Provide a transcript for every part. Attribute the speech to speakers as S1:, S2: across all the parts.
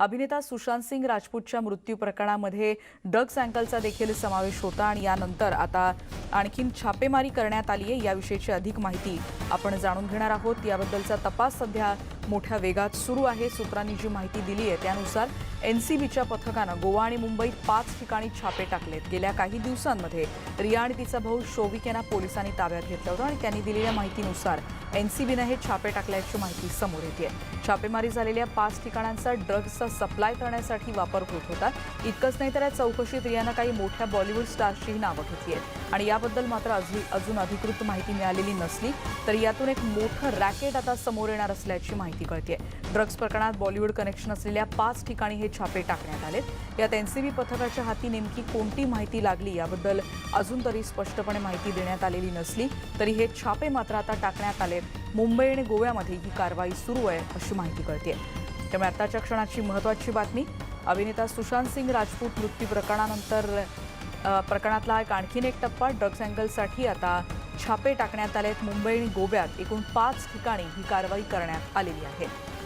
S1: अभिनेता सुशांत सिंग राजपूतच्या मृत्यू प्रकरणामध्ये डग अँकलचा देखील समावेश होता आणि यानंतर आता आणखीन छापेमारी करण्यात आली आहे याविषयीची अधिक माहिती आपण जाणून घेणार आहोत. याबद्दलचा तपास सध्या मोठ्या वेगात सुरू आहे. सूत्रांनी जी माहिती दिली आहे त्यानुसार एनसीबीच्या पथकानं गोवा आणि मुंबईत पाच ठिकाणी छापे टाकलेत. गेल्या काही दिवसांमध्ये रिया आणि तिचा भाऊ शोविक यांना पोलिसांनी ताब्यात घेतलं होतं आणि त्यांनी दिलेल्या माहितीनुसार एनसीबीनं हे छापे टाकल्याची माहिती समोर येते. छापेमारी झालेल्या पाच ठिकाणांचा ड्रग्सचा सप्लाय करण्यासाठी वापर होत होता. इतकंच नाही तर या चौकशीत रियानं काही मोठ्या बॉलिवूड स्टार्सचीही नावं घेतली आहेत. आणि याबद्दल मात्र अजून अजून अधिकृत माहिती मिळालेली नसली तरी यातून एक मोठं रॅकेट आता समोर येणार असल्याची माहिती कळते ड्रग्ज प्रकरणात बॉलिवूड कनेक्शन असलेल्या पाच ठिकाणी हे छापे टाकण्यात आलेत. यात एनसीबी पथकाच्या हाती नेमकी कोणती माहिती लागली याबद्दल अजून तरी स्पष्टपणे माहिती देण्यात आलेली नसली तरी हे छापे मात्र आता टाकण्यात आले मुंबई आणि गोव्यामध्ये ही कारवाई सुरू आहे अशी माहिती कळते त्यामुळे आताच्या क्षणाची महत्त्वाची बातमी अभिनेता सुशांत सिंग राजपूत मृत्यू प्रकरणानंतर प्रकरणातला एक आणखीन एक टप्पा ड्रग्ज अँगलसाठी आता छापे टाकण्यात आले आहेत मुंबई आणि गोव्यात. एकूण पाच ठिकाणी ही कारवाई करण्यात आलेली आहे.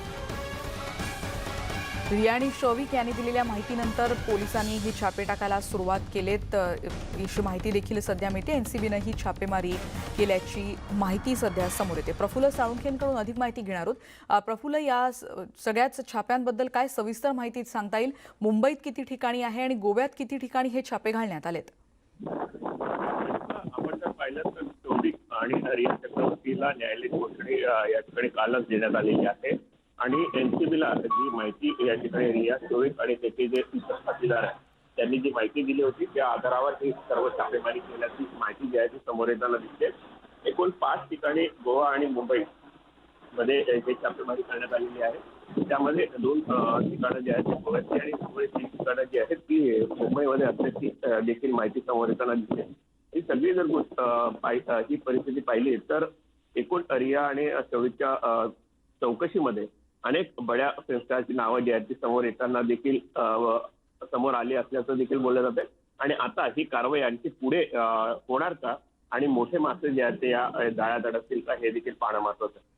S1: रियाणी शौविक यांनी दिलेल्या माहितीनंतर पोलिसांनी ही छापे टाकायला सुरुवात केलेत. अशी माहिती देखील सध्या मिळते. एनसीबीनं ही छापेमारी केल्याची माहिती सध्या समोर येते. प्रफुल्ल साळुंखेंकडून अधिक माहिती घेणार आहोत. प्रफुल्ल या स- सगळ्याच छाप्यांबद्दल काय सविस्तर माहिती सांगता येईल? मुंबईत किती ठिकाणी आहे आणि गोव्यात किती ठिकाणी हे छापे घालण्यात आलेत?
S2: आपण जर पाहिलं तर आणि रिया चक्रवर्तीला न्यायालयीन कोठडी या ठिकाणी कालच देण्यात आलेली आहे. आणि एनसीबीला जी माहिती या ठिकाणी रिया चोवीस आणि त्याचे जे इतर साथीदार आहेत त्यांनी जी माहिती दिली होती त्या आधारावर ही सर्व छापेमारी केल्याची माहिती जी आहे ती समोर येताना दिसते एकूण पाच ठिकाणी गोवा आणि मुंबई मध्ये हे छापेमारी करण्यात आलेली आहे त्यामध्ये दोन ठिकाणं जी आहेत गोव्याची आणि तीन ठिकाणं जी आहेत ती मुंबईमध्ये असल्याची देखील माहिती समोर येताना दिसते. ही सगळी जर गोष्ट पाहि- ही परिस्थिती पाहिली तर एकूण रिया आणि चवळीच्या चौकशीमध्ये अनेक बड्या संस्थांची नावं जी आहेत ती समोर येताना देखील समोर आली असल्याचं देखील बोललं जातंय. आणि आता ही कारवाई आणखी पुढे होणार का? आणि मोठे मासे जे आहेत ते या जाळ्यात अडकतील का हे देखील पाहणं महत्वाचं आहे.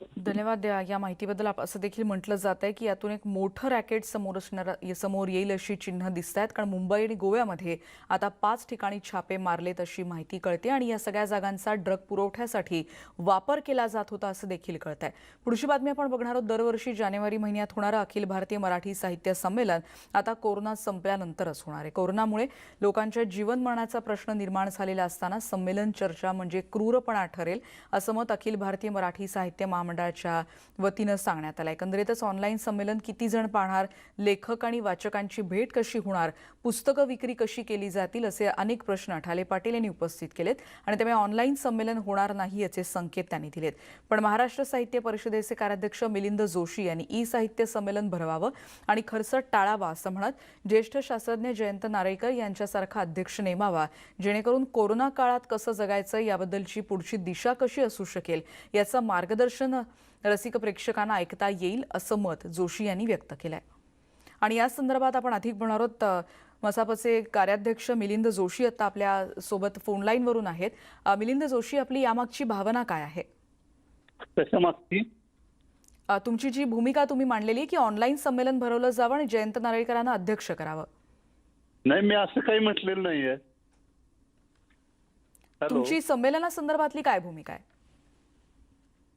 S1: धन्यवाद या या माहितीबद्दल. आप- असं देखील म्हटलं जात आहे की यातून एक मोठं रॅकेट समोर असणार समोर येईल अशी चिन्ह दिसत आहेत कारण मुंबई आणि गोव्यामध्ये आता पाच ठिकाणी छापे मारलेत अशी माहिती कळते आणि या सगळ्या जागांचा ड्रग पुरवठ्यासाठी वापर केला जात होता असं देखील कळत आहे पुढची बातमी आपण बघणार आहोत. दरवर्षी जानेवारी महिन्यात होणारं अखिल भारतीय मराठी साहित्य संमेलन आता कोरोना संपल्यानंतरच होणार आहे. कोरोनामुळे लोकांच्या जीवनमरणाचा प्रश्न निर्माण झालेला असताना संमेलन चर्चा म्हणजे क्रूरपणा ठरेल असं मत अखिल भारतीय मराठी साहित्य महामंडळाच्या वतीनं सांगण्यात आलं. एकंदरीतच ऑनलाईन संमेलन किती जण पाहणार? लेखक आणि वाचकांची भेट कशी होणार? पुस्तकं विक्री कशी केली जातील? असे अनेक प्रश्न ठाले पाटील यांनी उपस्थित केलेत आणि त्यामुळे ऑनलाईन संमेलन होणार नाही याचे संकेत त्यांनी दिलेत. पण महाराष्ट्र साहित्य परिषदेचे कार्याध्यक्ष मिलिंद जोशी यांनी ई साहित्य संमेलन भरवावं आणि खर्च टाळावा असं म्हणत ज्येष्ठ शास्त्रज्ञ जयंत नारळीकर यांच्यासारखा अध्यक्ष नेमावा जेणेकरून कोरोना काळात कसं जगायचं याबद्दलची पुढची दिशा कशी असू शकेल याचं मार्गदर्शन रसिक प्रेक्षकांना ऐकता येईल असं मत जोशी यांनी व्यक्त केलं आहे आणि या संदर्भात आपण अधिक बोलणार आहोत मसापचे कार्याध्यक्ष मिलिंद जोशी आता आपल्यासोबत फोन लाईनवरून आहेत. मिलिंद जोशी आपली यामागची भावना काय आहे? तुमची जी भूमिका तुम्ही मांडलेली की ऑनलाईन संमेलन भरवलं जावं आणि जयंत नारळीकरांना अध्यक्ष करावं?
S3: नाही मी असं काही म्हटलेलं नाहीये.
S1: तुमची संमेलनासंदर्भातली काय भूमिका आहे?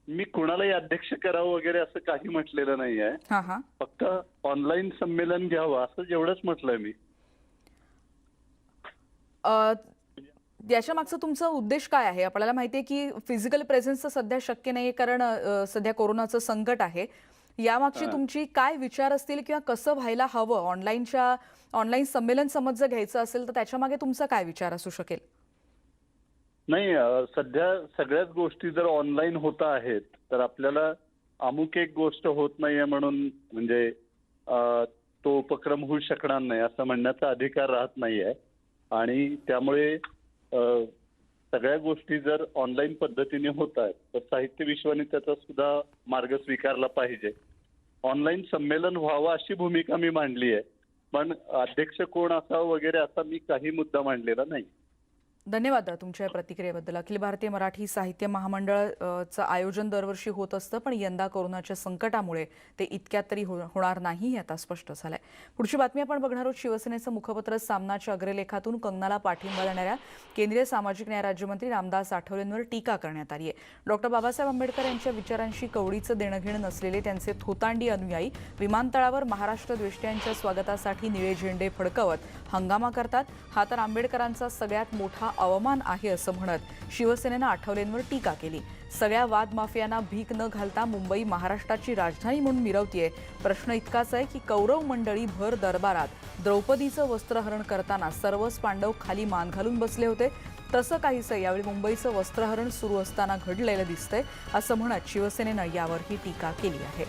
S3: मी कुणालाही अध्यक्ष करावं वगैरे असं काही म्हटलेलं नाहीये.
S1: हां हां.
S3: फक्त ऑनलाईन संमेलन घ्यावं असं जेवढंच म्हटलंय मी.
S1: याच्या मागचा तुमचा उद्देश काय आहे? आपल्याला माहिती आहे की फिजिकल प्रेझेन्स सध्या शक्य नाही कारण सध्या कोरोनाचं संकट आहे. यामागची तुमची काय विचार असतील किंवा कसं व्हायला हवं? ऑनलाईनच्या ऑनलाईन संमेलन समज जर घ्यायचं असेल तर त्याच्यामागे तुमचा काय विचार असू शकेल?
S3: नाही सध्या सगळ्याच गोष्टी जर ऑनलाईन होत आहेत तर आपल्याला अमुक एक गोष्ट होत नाहीये म्हणून म्हणजे तो उपक्रम होऊ शकणार नाही असं म्हणण्याचा अधिकार राहत नाहीये. आणि त्यामुळे सगळ्या गोष्टी जर ऑनलाईन पद्धतीने होत आहेत तर साहित्य विश्वाने त्याचा सुद्धा मार्ग स्वीकारला पाहिजे. ऑनलाईन संमेलन व्हावं अशी भूमिका मी मांडली आहे पण अध्यक्ष कोण असावं वगैरे असा मी काही मुद्दा मांडलेला नाही.
S1: धन्यवाद तुमच्या या प्रतिक्रियेबद्दल. अखिल भारतीय मराठी साहित्य महामंडळ चं आयोजन दरवर्षी होत असतं पण यंदा कोरोनाच्या संकटामुळे ते इतक्यात तरी हो- होणार नाही हे आता स्पष्ट झालंय. पुढची बातमी आपण बघणार आहोत शिवसेनेचं मुखपत्र सामनाच्या अग्रलेखातून कंगनाला पाठिंबा देणाऱ्या केंद्रीय सामाजिक न्याय राज्यमंत्री रामदास आठवलेंवर टीका करण्यात आली आहे. डॉक्टर बाबासाहेब आंबेडकर यांच्या विचारांशी कवडीचं देणं घेणं नसलेले त्यांचे थोतांडी अनुयायी विमानतळावर महाराष्ट्र द्वेष्ट्यांच्या स्वागतासाठी निळे झेंडे फडकवत हंगामा करतात. हा तर आंबेडकरांचा सगळ्यात मोठा अवमान आहे असं म्हणत शिवसेनेनं आठवलेंवर टीका केली. सगळ्या वाद माफियांना भीक न घालता मुंबई महाराष्ट्राची राजधानी म्हणून मिरवतीये. प्रश्न इतकाच आहे की कौरव मंडळी भर दरबारात द्रौपदीचं वस्त्रहरण करताना सर्वच पांडव खाली मान घालून बसले होते. तसं काहीसं यावेळी मुंबईचं वस्त्रहरण सुरू असताना घडलेलं दिसतंय असं म्हणत शिवसेनेनं यावर ही टीका केली आहे.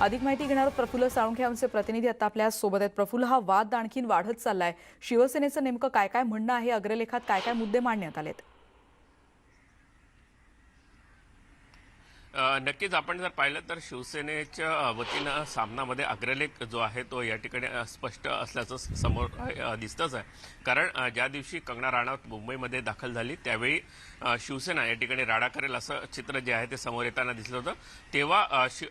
S1: अधिक माहिती घेणार प्रफुल्ल साळुंखे आमचे प्रतिनिधी आता आपल्यासोबत आहेत. प्रफुल्ल हा वाद आणखीन वाढत चाललाय. शिवसेनेचं नेमकं काय काय म्हणणं आहे? अग्रलेखात काय काय मुद्दे मांडण्यात आलेत?
S4: नक्कीच आपण जर पाहिलं तर शिवसेनेच्या वतीनं सामनामध्ये अग्रलेख जो आहे तो या ठिकाणी स्पष्ट असल्याचं समोर दिसतंच आहे. कारण ज्या दिवशी कंगना राणावत मुंबईमध्ये दाखल झाली त्यावेळी शिवसेना या ठिकाणी राडा करेल असं चित्र जे आहे ते समोर येताना दिसलं होतं. तेव्हा शि-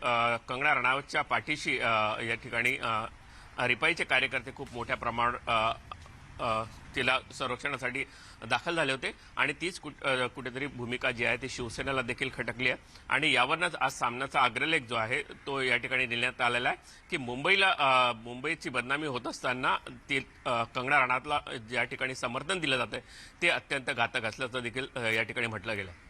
S4: कंगना राणावतच्या पाठीशी या ठिकाणी रिपाईचे कार्यकर्ते खूप मोठ्या प्रमाणात तिला संरक्षणासाठी दाखल झाले होते. आणि तीच कुठेतरी भूमिका जी आहे ती शिवसेनेला देखील खटकली आहे. आणि यावरनंच आज सामन्याचा अग्रलेख जो आहे तो या ठिकाणी नेण्यात आलेला आहे की मुंबईला मुंबईची बदनामी होत असताना ती कंगना राणातला ज्या ठिकाणी समर्थन दिलं जातं ते अत्यंत घातक असल्याचं देखील या ठिकाणी म्हटलं गेलं आहे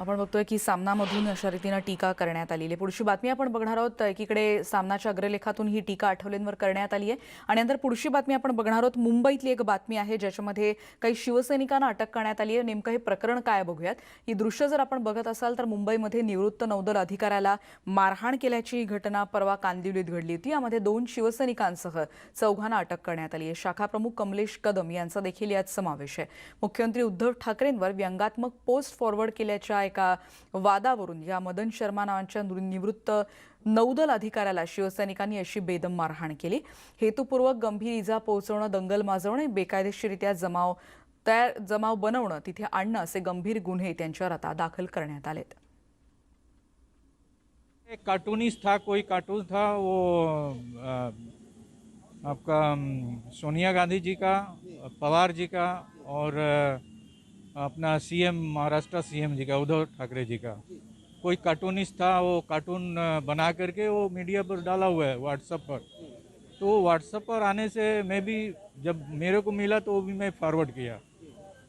S1: आपण बघतोय की सामनामधून अशा रीतीनं टीका करण्यात आलेली आहे. पुढची बातमी आपण बघणार आहोत एकीकडे सामनाच्या अग्रलेखातून ही टीका आठवलेंवर करण्यात आली आहे. आणि नंतर पुढची बातमी आपण बघणार आहोत मुंबईतली एक बातमी आहे ज्याच्यामध्ये काही शिवसैनिकांना अटक करण्यात आली आहे. नेमकं हे प्रकरण काय बघूयात. ही दृश्य जर आपण बघत असाल तर मुंबईमध्ये निवृत्त नौदल अधिकाऱ्याला मारहाण केल्याची घटना परवा कांदिवलीत घडली होती. यामध्ये दोन शिवसैनिकांसह चौघांना अटक करण्यात आली आहे. शाखाप्रमुख कमलेश कदम यांचा देखील यात समावेश आहे. मुख्यमंत्री उद्धव ठाकरेंवर व्यंगात्मक पोस्ट फॉरवर्ड केल्याच्या एका वादावरून या मदन शर्मा नावांच्या निवृत्त नौदल अधिकाऱ्याला शिवसैनिकांनी अशी बेदम मारहाण केली. हेतुपूर्वक गंभीर इजा पोहोचवणं दंगल माजवणे बेकायदेशीरित्या जमाव तयार जमाव बनवणं तिथे आणणं असे गंभीर गुन्हे त्यांच्यावर आता दाखल करण्यात आलेत.
S5: कार्टूनिस्ट था कोई कार्टून था वो आ, आपका सोनिया गांधी जी का पवार जी का और अपना सीएम महाराष्ट्र सीएम जी का उद्धव ठाकरे जी का। कोई कार्टूनिस्ट था वो कार्टून बना करके वो मीडिया पर डाला हुआ है व्हाट्सएप पर। तो व्हाट्सएप पर आने से मैं भी जब मेरे को मिला तो वो भी मैं फॉरवर्ड किया।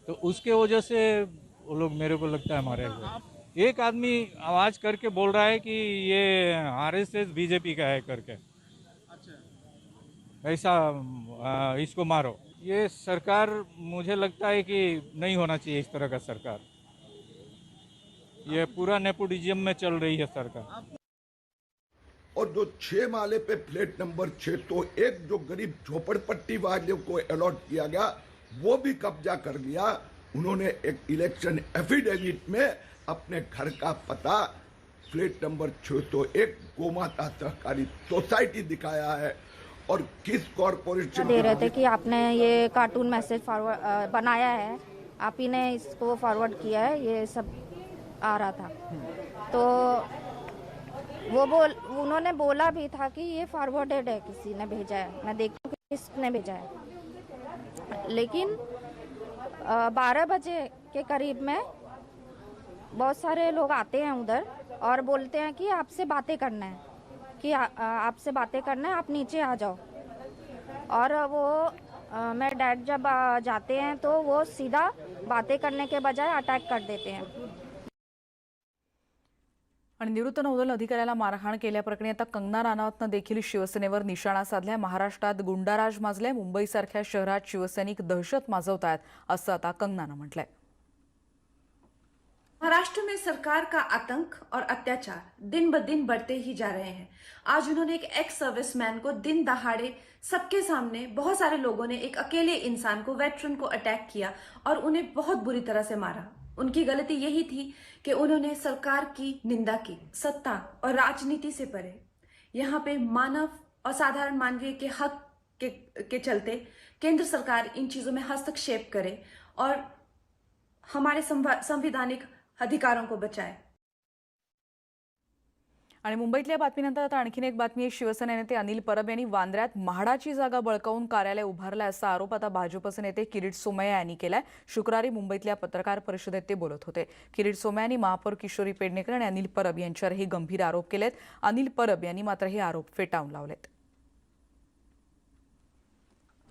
S5: तो उसके वजह से वो लोग मेरे को लगता है मारे हुए। एक आदमी आवाज़ करके बोल रहा है कि ये आरएसएस बीजेपी का है करके। ऐसा इसको मारो। ये सरकार, मुझे लगता है कि नहीं होना चाहिए इस तरह का सरकार। ये पूरा नेपोटिज्म में चल रही है सरकार।
S6: और जो छह माले पे फ्लैट नंबर छह तो एक जो गरीब झोपड़पट्टी वाले को अलॉट किया गया, वो भी कब्जा कर लिया। उन्होंने एक इलेक्शन एफिडेविट में अपने घर का पता, फ्लैट नंबर छह सौ एक गोमाता सहकारी सोसाइटी दिखाया है। और किस कॉरपोरेशन
S7: दे रहे थे कि आपने ये कार्टून मैसेज फॉरवर्ड बनाया है। आप ही ने इसको फॉरवर्ड किया है ये सब आ रहा था। तो वो बोल उन्होंने बोला भी था कि ये फॉरवर्डेड है किसी ने भेजा है। मैं देखती हूँ किसने भेजा है। लेकिन बारह बजे के करीब में बहुत सारे लोग आते हैं उधर और बोलते हैं कि आपसे बातें करना है। कि आपसे बातें करना है आप नीचे आ जाओ। और वो मैं मेरे डैड जब आ, जाते हैं तो वो सीधा बातें करने के बजाय अटैक कर देते हैं।
S1: आणि निवृत्त नौदल अधिकाऱ्याला मारहाण केल्याप्रकरणी आता कंगना राणावतनं देखील शिवसेनेवर निशाणा साधलाय. महाराष्ट्रात गुंडाराज माजलाय मुंबईसारख्या शहरात शिवसैनिक दहशत माजवतायत असं आता कंगनानं म्हटलंय.
S8: महाराष्ट्र में सरकार का आतंक और अत्याचार दिन ब दिन बढ़ते ही जा रहे हैं। आज उन्होंने एक एक्स सर्विसमैन को दिन दहाड़े सबके सामने बहुत सारे लोगों ने एक अकेले इंसान को वेटरन को अटैक किया और उन्हें बहुत बुरी तरह से मारा। उनकी गलती यही थी कि उन्होंने सरकार की निंदा की, सत्ता और राजनीति से परे। यहाँ पे मानव और साधारण मानवीय के हक के के चलते केंद्र सरकार इन चीज़ों में हस्तक्षेप करे और हमारे संवा- संवैधानिक अधिकारों को बचाए।
S1: आणि मुंबईतल्या बातमीनंतर आता आणखीन एक बातमी आहे. शिवसेना नेते अनिल परब यांनी वांद्र्यात म्हाडाची जागा बळकावून कार्यालय उभारलं असा आरोप आता भाजपचे नेते किरीट सोमय्या यांनी केलाय. शुक्रवारी मुंबईतल्या पत्रकार परिषदेत ते बोलत होते. किरीट सोमय्या यांनी महापौर किशोरी पेडणेकर आणि अनिल परब यांच्यावरही गंभीर आरोप केलेत. अनिल परब यांनी मात्र हे आरोप फेटाळून लावलेत.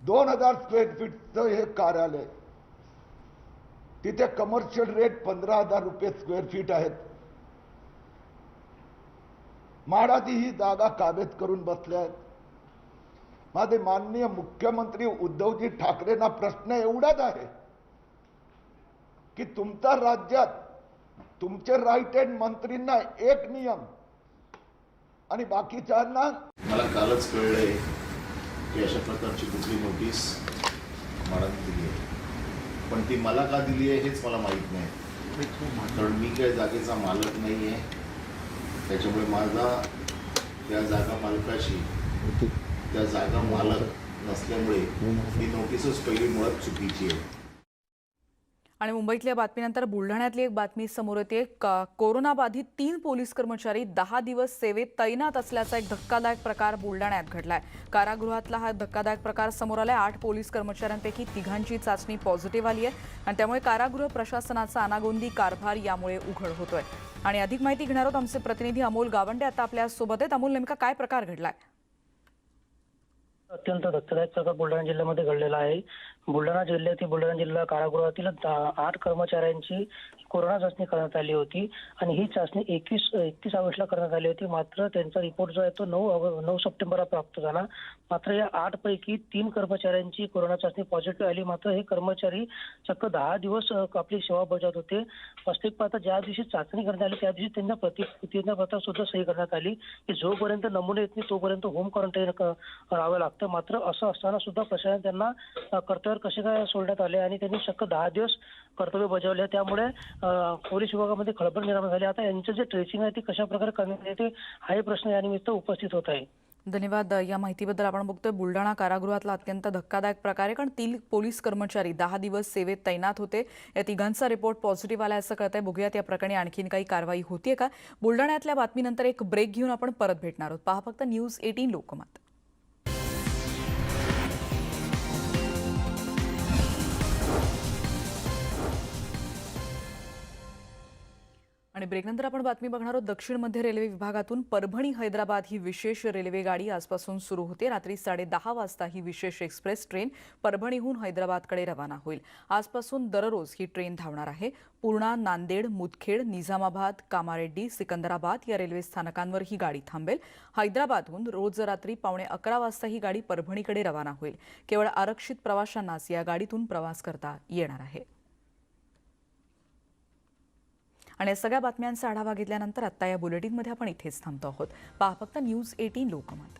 S6: दोन हजार स्क्वेअर फीटचं हे कार्यालय तिथे कमर्शियल रेट पंधरा हजार रुपये स्क्वेअर फीट आहेत. म्हाडाची ही जागा काबेत करून बसल्या आहेत. माझे माननीय मुख्यमंत्री उद्धवजी ठाकरेंना प्रश्न एवढाच आहे की तुमच्या राज्यात तुमचे राईट हँड मंत्रींना एक नियम आणि बाकीच्यांना
S9: मला कालच कळलंय की अशा प्रकारची कुठली नोटीस दिली आहे. पण ती मला का दिली आहे हेच मला माहीत नाही. कारण मी काही जागेचा मालक नाही आहे त्याच्यामुळे माझा त्या जागा मालकाशी त्या जागा मालक नसल्यामुळे ही नोटीसच पहिली मुळात चुकीची आहे.
S1: आणि मुंबईतल्या बातमीनंतर बुलढाण्यातली एक बातमी समोर येते. का- कोरोनाबाधित तीन पोलीस कर्मचारी दहा दिवस सेवेत तैनात असल्याचा एक धक्कादायक प्रकार बुलढाण्यात घडलाय. कारागृहातला हा धक्कादायक प्रकार समोर आलाय. आठ पोलीस कर्मचाऱ्यांपैकी तिघांची चाचणी पॉझिटिव्ह आली आहे आणि त्यामुळे कारागृह प्रशासनाचा अनागोंदी कारभार यामुळे उघड होतोय. आणि अधिक माहिती घेणार आहोत आमचे प्रतिनिधी अमोल गावंडे. आता आपल्यासोबत आहेत. अमोल नेमका काय प्रकार घडलाय?
S10: अत्यंत धक्कादायक प्रकार बुलढाणा जिल्ह्यामध्ये घडलेला आहे. बुलढाणा जिल्ह्यातील बुलढाणा जिल्हा कारागृहातील दहा- आठ कर्मचाऱ्यांची कोरोना चाचणी करण्यात आली होती आणि ही चाचणी एकवीस एकतीस ऑगस्टला करण्यात आली होती. मात्र त्यांचा रिपोर्ट जो आहे तो नऊ नऊ सप्टेंबरला प्राप्त झाला. मात्र या आठ पैकी तीन कर्मचाऱ्यांची कोरोना चाचणी पॉझिटिव्ह आली. मात्र हे कर्मचारी चक्क दहा दिवस आपली सेवा बजावत होते. वास्तविक पाहता ज्या दिवशी चाचणी करण्यात आली त्या दिवशी त्यांना प्रतिज्ञापत्र सुद्धा सही करण्यात आली की जोपर्यंत नमुने येत नाही तोपर्यंत होम क्वारंटाईन राहावं लागतं. मात्र असं असताना सुद्धा प्रशासन त्यांना कर्तव्य कर्तव्यावर कसे काय सोडण्यात आले आणि त्यांनी चक्क दहा दिवस कर्तव्य बजावले. त्यामुळे पोलीस विभागामध्ये खळबळ निर्माण झाली. आता यांचं जे ट्रेसिंग आहे ते कशा प्रकारे करण्यात येते हाही प्रश्न यानिमित्त उपस्थित होत आहे.
S1: धन्यवाद. या माहितीबद्दल आपण बघतोय बुलढाणा कारागृहातला अत्यंत धक्कादायक प्रकार आहे. कारण तीन पोलीस कर्मचारी दहा दिवस सेवेत तैनात होते. या तिघांचा रिपोर्ट पॉझिटिव्ह आला असं कळतंय. बघूयात या प्रकरणी आणखीन काही कारवाई होतीये का? बुलढाण्यातल्या बातमीनंतर एक ब्रेक घेऊन आपण परत भेटणार आहोत. पहा फक्त न्यूज एटीन लोकमत. आणि ब्रेकनंतर आपण बातमी बघणार आहोत. दक्षिण मध्य रेल्वे विभागातून परभणी हैदराबाद ही विशेष रेल्वे गाडी आजपासून सुरू होते. रात्री साडेदहा वाजता ही विशेष एक्सप्रेस ट्रेन परभणीहून हैदराबादकडे रवाना होईल. आजपासून दररोज ही ट्रेन धावणार आहे. पूर्णा नांदेड मुदखेड निजामाबाद कामारेड्डी सिकंदराबाद या रेल्वे स्थानकांवर ही गाडी थांबेल. हैदराबादहून रोज रात्री पावणे अकरा वाजता ही गाडी परभणीकडे रवाना होईल. केवळ आरक्षित प्रवाशांनाच या गाडीतून प्रवास करता येणार आहे. आणि या सगळ्या बातम्यांचा आढावा घेतल्यानंतर आत्ता या बुलेटिनमध्ये आपण इथेच थांबतो आहोत. पहा फक्त न्यूज एटीन लोकमत.